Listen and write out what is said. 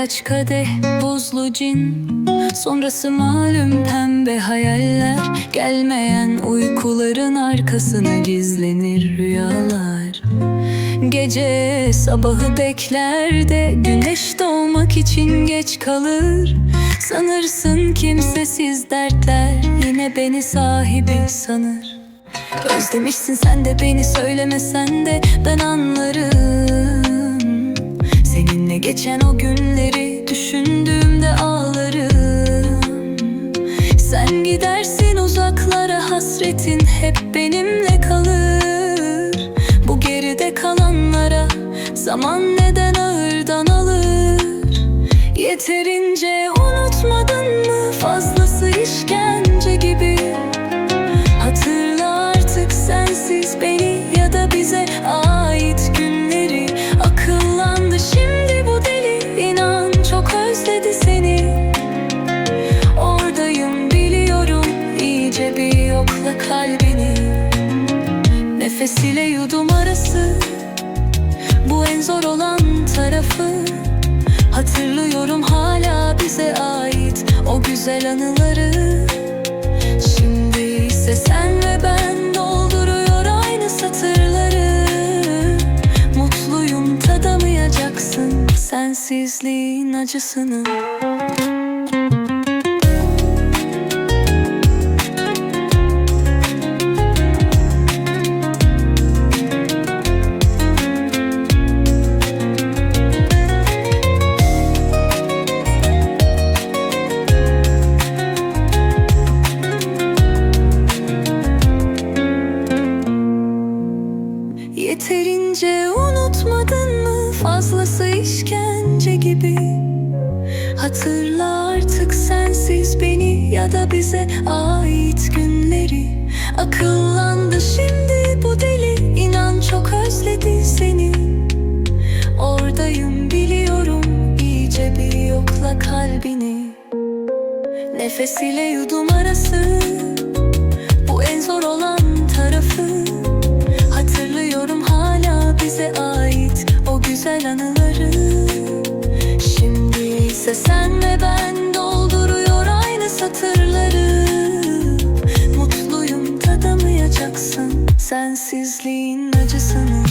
Birkaç kadeh buzlu cin. Sonrası malum pembe hayaller. Gelmeyen uykuların arkasına gizlenir rüyalar. Gece sabahı bekler de Güneş doğmak için geç kalır. Sanırsın kimsesiz dertler Yine beni sahibi sanır. Özlemişsin sen de beni söylemesen de ben anlarım. Seninle geçen o günleri hep benimle kalır. Bu geride kalanlara zaman neden ağırdan alır? Yeterince unutmadın mı fazlası arası Bu en zor olan tarafı. Hatırlıyorum hala bize ait o güzel anıları. Şimdi ise sen ve ben dolduruyor aynı satırları. Mutluyum tadamayacaksın sensizliğin acısını Yeterince unutmadın mı fazlası işkence gibi? Hatırla artık sensiz beni ya da bize ait günleri. Akıllandı şimdi bu deli inan çok özledi seni. Oradayım biliyorum iyice bir yokla kalbini. Nefes ile yudum arası İse sen ve ben dolduruyor aynı satırları. Mutluyum tadamayacaksın sensizliğin acısını